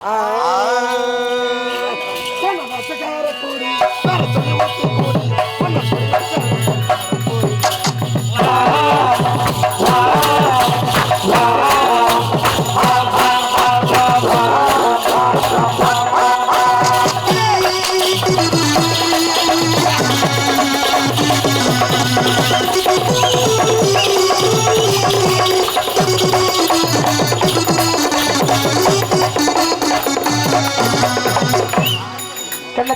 아.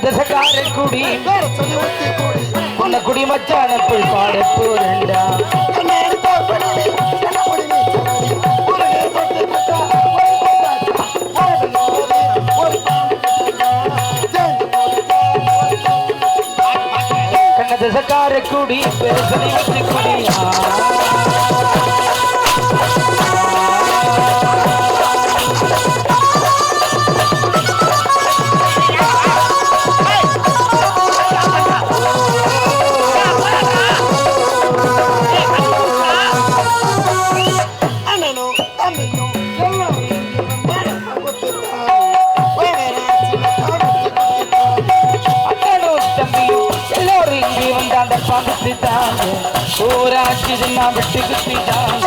தசக்கார குடி கொல்ல குடி மச்சானப்புள் பாட போறண்டா கண்ண தசக்கார குடி பெருசனை குடியா. பார்த்துட்டாங்க ஊராட்சி நான் விட்டுக்கிட்டாங்க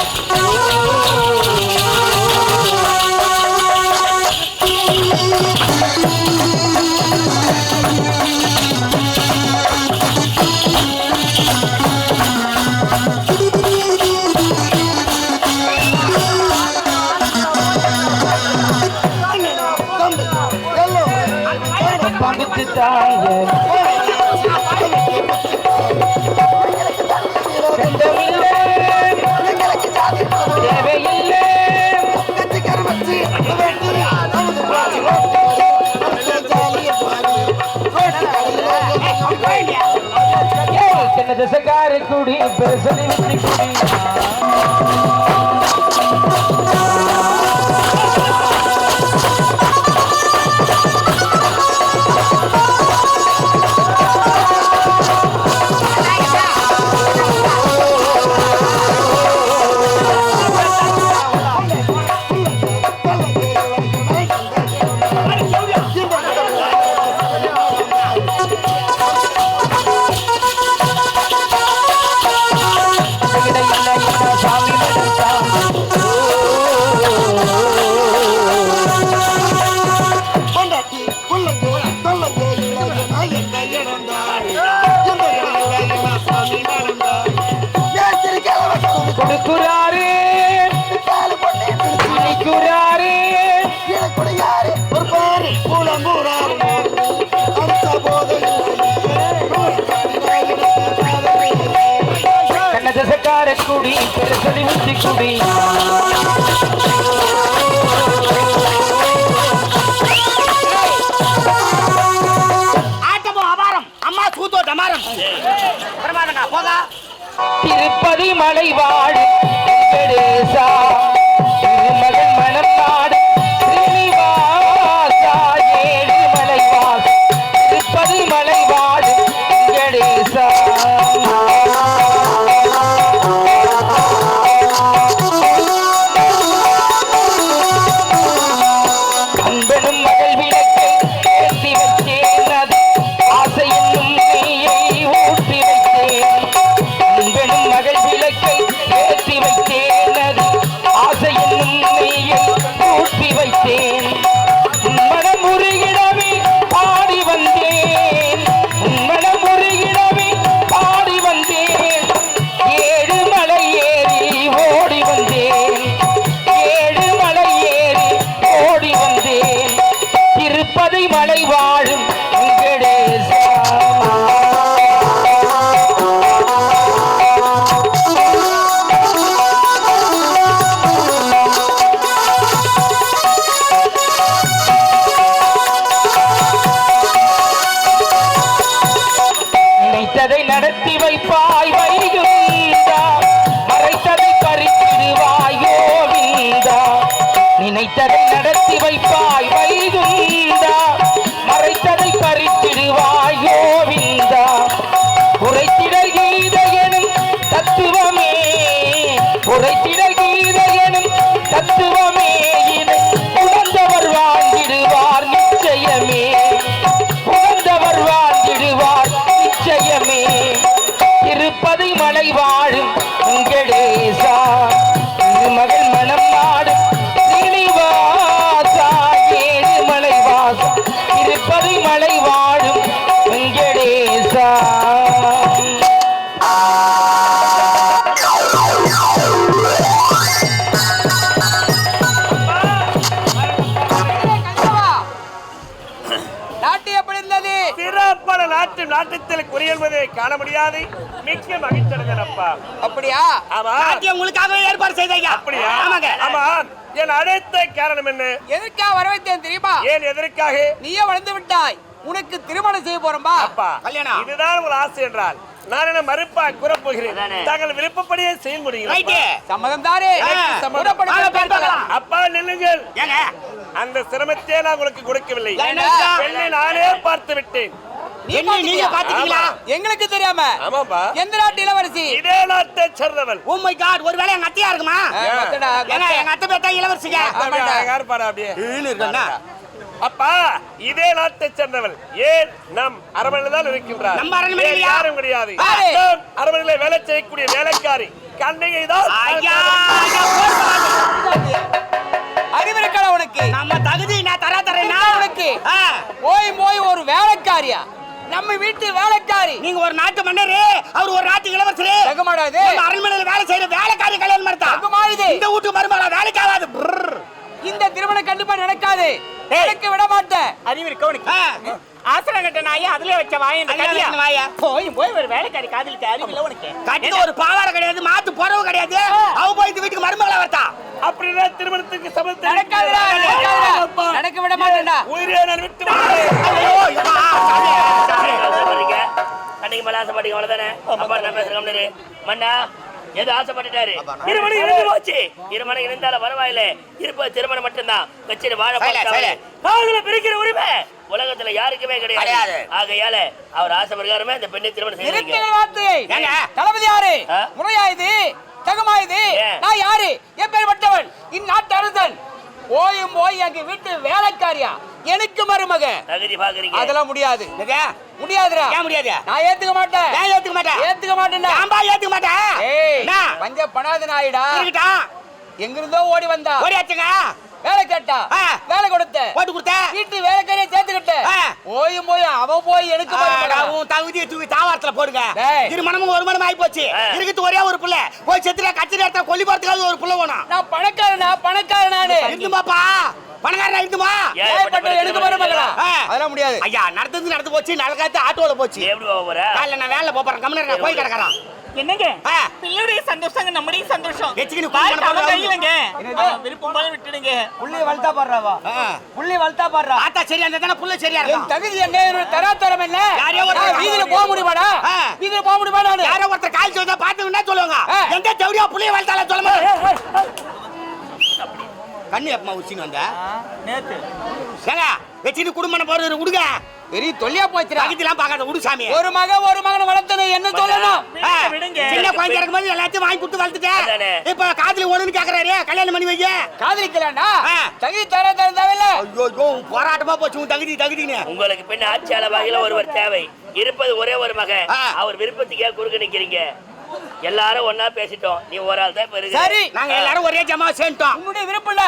பார்த்துட்டாங்க திசக்காரி குடி பெருசலி குடி குடி பெருசடி முத்தி குடி. ஆட்டமோ அபாரம் அம்மா கூத்தோ திருப்பதி மலை வாடு பெருசா. குறியல்வதை காண முடியாது. மிக்க மகிழ்ச்சியடைந்தேன் அப்பா அப்படியா? ஆமா. நாட்டியம் உங்களுக்காகவே ஏற்பாடு செய்தையா அப்படியா? ஆமாங்க. ஆமா. என் அழைத்த காரணம் என்ன? எதுக்கா வர வைத்தேன் தெரியுமா? ஏன் எதற்காக? நீயே வளர்ந்து விட்டாய். உனக்கு திருமணம் செய்ய போறோம்பா அப்பா கல்யாணம். இதுதான் உங்கள் ஆசை என்றால் நான் என்ன மறுப்பா கூறப்போகிறேன்? தாங்கள் விருப்பப்படியே செய்ய முடியும்? சம்மதம் தானே. அப்பா நில்லுங்கள். அந்த சிரமத்தை நான் உங்களுக்கு கொடுக்கவில்லை? பெண்ணை நானே பார்த்து விட்டேன். என்ன நீங்க பாத்துக்கிட்டியா? பாத்துட்டீங்களா எங்களுக்கு தெரியாம. ஆமாப்பா. எந்த நாட்டு இளவரசி. இதே நாட்டை சேர்ந்தவள். ஓ மை காட் ஒருவேளை எங்க அத்தையா இருக்குமா? கொத்த. எங்க அத்தை பேத்தா இளவரசிங்க. ஆமாண்டா. யார் பாடா அப்படியே. அப்பா இதே நாட்டை சேர்ந்தவள். ஏன் நம் அரண்மனையில் தான் இருக்கின்றார்? நம்ம அரண்மனையிலயா? வேறு யாரும் கிடையாது? அரண்மனையில வேலை செய்யக்கூடிய வேலைக்காரி கண்ணையை தான். அறிவிருக்கல உனக்கு. நம்ம தகுதி நான் தர தரேன்னா? உனக்கு? போய் போய் ஒரு வேலைக்காரியா? நம்ம வீட்டு வேலைக்காரி. நீங்க ஒரு நாட்டு மன்னரு அவர் ஒரு நாட்டு இளவரசரு. தகுமாடாது அரண்மனையில வேலை செய்யற வேலைக்காரி கல்யாணம் பண்ணா தகுமாடுது இந்த வீட்டு மருமகளா வேலைக்கு ஆகாது பிரர். இந்த திருமணம் கண்டிப்பா நடக்காது. எனக்கு விட மாட்டேன் அறிவு இருக்க உனக்கு? ஆ, ஆசனம் கட்ட நாயே அதுல வச்ச வாய் இந்த அதுல கதியா வச்ச வாயா? போய் போய் ஒரு வேலைக்காரி காதலிக்க அறிவு இல்ல உனக்கு. கட்டிக்க ஒரு பாவாடை கிடையாது மாத்து புறவு கிடையாது. அவ போய் இந்த வீட்டுக்கு மருமகளா வரட்டா? அப்படின்னா திருமணத்துக்கு சமத்தை நடக்காதுடா நடக்க விட மாட்டேன்டா. உயிரே நான் விட்டு மேல ஆசைப்பட்டீங்க அவ்வளவுதானே? அப்பா நான் பேசுறேன் மண்ணா எது ஆசைப்பட்டுட்டாரு. திருமணம் இருந்து போச்சு திருமணம் இருந்தாலும் பரவாயில்ல. இருப்பது திருமணம் மட்டும்தான். கட்சியில வாழ. காதுல பிரிக்கிற உரிமை. உலகத்துல யாருக்குமே கிடையாது. ஆகையால அவர் ஆசை பிரகாரமே இந்த பெண்ணை திருமணம் ஏங்க? தளபதி யாரு? முறையா இது தகுமா இது? நான் யாரு? எப்பேற்பட்டவன் இந்நாட்டு அரசன். போயும் போய் எங்க வீட்டு வேலைக்காரியா? எனக்கு மருமக. அதெல்லாம் முடியாது? முடியாதுடா. ஏன் முடியாது? நான் ஏத்துக்க மாட்டேன். ஏன் ஏத்துக்க மாட்டேன்? ஏத்துக்க மாட்டேன்டா. ஏன்பா ஏத்துக்க மாட்டேன் ஏய்? பஞ்ச பணாது நாயிடா. இருக்கட்டும். எங்கிருந்தோ ஓடி வந்தா. ஓடியாச்சுங்க. வேலை கேட்டா. வேலை கொடுத்த. போட்டு கொடுத்த. வீட்டு வேலைக்காரியை சேர்த்துக்கிட்ட. போயும் போய் அவ போய் எனக்கு? உன் தகுதியை தூக்கி தாவாரத்துல போடுங்க. திருமணமும் ஒரு மணம் ஆகி போச்சு. இருக்குது ஒரே ஒரு புள்ள. போய் செத்துட்டா கட்சி நேரத்துல கொல்லி போறதுக்காக ஒரு புள்ள வேணும். நான் பணக்காரனா பணக்காரனானு. இருந்துமாப்பா பணக்காரனா இருந்துமா ஏன் ஏய், இப்படி பட்டு எனக்கு திருமணம் மருமகளா ஆ. அதெல்லாம் முடியாது. ஐயா நடந்தது நடந்து போச்சு நல்ல ஆட்டோல போச்சு. எப்படி போக போற? காலைல நான் வேலை போறேன். கம்மனர் போய் கிடக்குறான். என்னங்க. பிள்ளையுடைய சந்தோஷங்க நம்முடைய சந்தோஷம். என்னது? அவன் விருப்பம் போல விட்டுடுங்க. புள்ளி வளர்த்தா பாடுறாவா புள்ளி வளர்த்தா பாடுறா. ஆத்தா சரியா இருந்தா தானே புள்ள சரியா இருக்கும் தகுதி என்ன? என்னோட தராத்தரம் என்ன? யாரையோ ஒரு- நான் வீதியில போக முடியுமாடா. வீதியில போக முடியுமா நானு? யாரோ ஒருத்தர் காய்ச்சி வந்தா பாத்துக்கிட்டா சொல்லுவாங்க. ஆ. எந்த தேவடியா புள்ளைய வளர்த்தால சொல்ல மாட்டேன் கண்ணு எப்பமா உச்சின்னு வந்த? நேத்து. ஏங்க வச்சுட்டு குடும்பம் போறது விடுங்க பெரிய தொல்லியா போச்சுடா. பக்கத்துலாம் பார்க்காத விடு சாமி. ஒரு மக ஒரு மகனை வளர்த்தது என்ன சொல்லணும். சின்ன குழந்தை இருக்கும்போது எல்லாத்தையும் வாங்கி கொடுத்து வளர்த்துட்டேன். இப்ப காதுல ஒண்ணுன்னு கேக்குறாரு. கல்யாணம் பண்ணி வைக்க காதலிக்கலாம்டா. தகுதி தராத்தரம் தேவையில்ல. ஐயோ போராட்டமா போச்சு. உன் தகுதி தகுதின்னு. உங்களுக்கு பின்ன ஆட்சியாளர் வகையில ஒருவர் தேவை. இருப்பது ஒரே ஒரு மகன். அவர் விருப்பத்துக்கே குறுக்க நிக்கிறீங்க. எல்லாரும் ஒன்னா பேசிட்டோம். நீ ஒரு ஆள் தான் பெருகு சரி. நாங்க எல்லாரும் ஒரே ஜமா சேர்ந்துட்டோம். உன்னுடைய விருப்பம் இல்ல.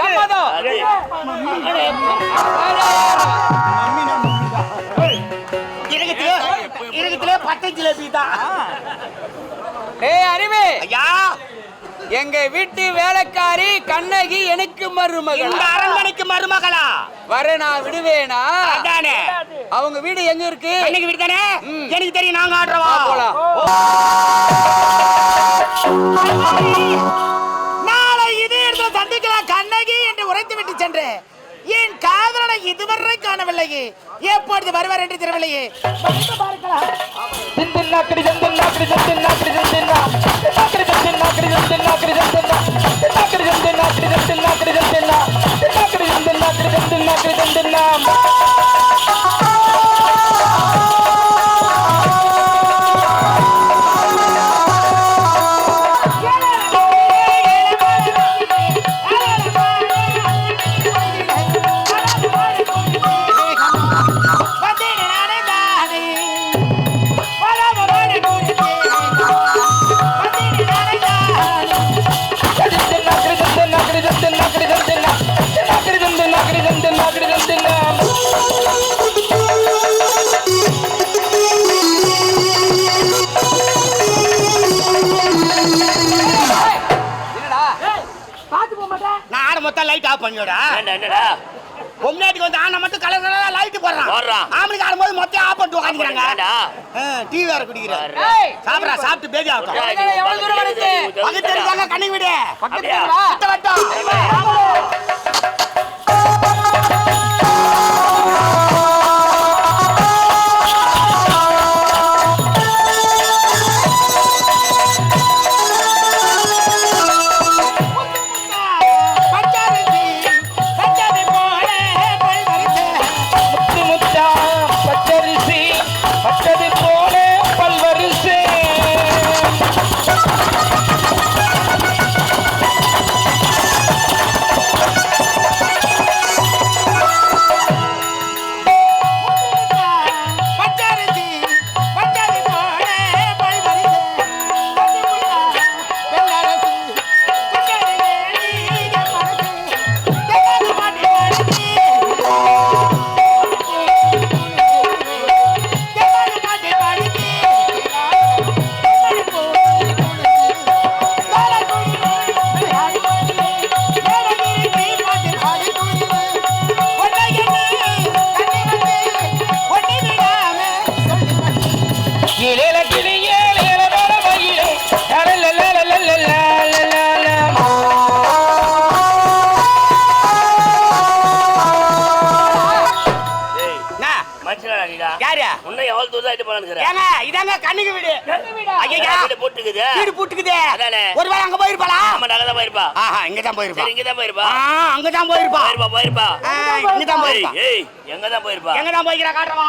சம்மதம். இருக்கத்துல இருக்கத்துல பத்து ஜிலேபி தான் டேய் அறிவு ஐயா எங்க வீட்டு வேலைக்காரி கண்ணகி எனக்கு மருமகள்? இந்த அரண்மனைக்கு மருமகளா? வர நான் விடுவேனா? அதானே? அவங்க வீடு எங்க இருக்கு? எனக்கு வீடு தானே? எனக்கு தெரியும் நாங்க ஆடுறவா? போலாம். நாளை இது இருந்து சந்திக்கலாம் கண்ணகி என்று உரைத்து விட்டு சென்றேன். என் காதலனை இதுவரை காணவில்லையே. எப்பொழுது வருவார் என்று தெரியவில்லையே. பார்க்கலாம் ஏன்டா, என்னடா பொம்னாட்டிக்கு வந்து ஆன மட்டும் கலர் கலரா லைட் போடுறான். போடுறான். ஆம்பளைக்கு ஆடும்போது மொத்தம் ஆஃப் பண்ணிட்டு உட்காந்துக்கிறாங்க? டீ வேற குடிக்கிறாரு சாப்பிடா சாப்பிட்டு பேதி ஆகட்டும். எவ்வளவு தூரம்? பக்கத்துல இருக்காங்க கண்ணி விடு. அப்படியா? வட்டம். போலான்னு கண்ணுக்கு வீடு. ஐயா வீடு? போட்டுக்குது. வீடு போட்டுக்குது. ஒருவேளை அங்க அங்க போயிருப்பா. ஆஹா இங்க தான் போயிருப்பா இங்க போயிருப்பா. அங்க தான் போயிருப்பா. போயிருப்பா போயிருப்பா. இங்க போயிருப்பா. எங்க தான் போயிருப்பா? எங்க காட்டுறவா.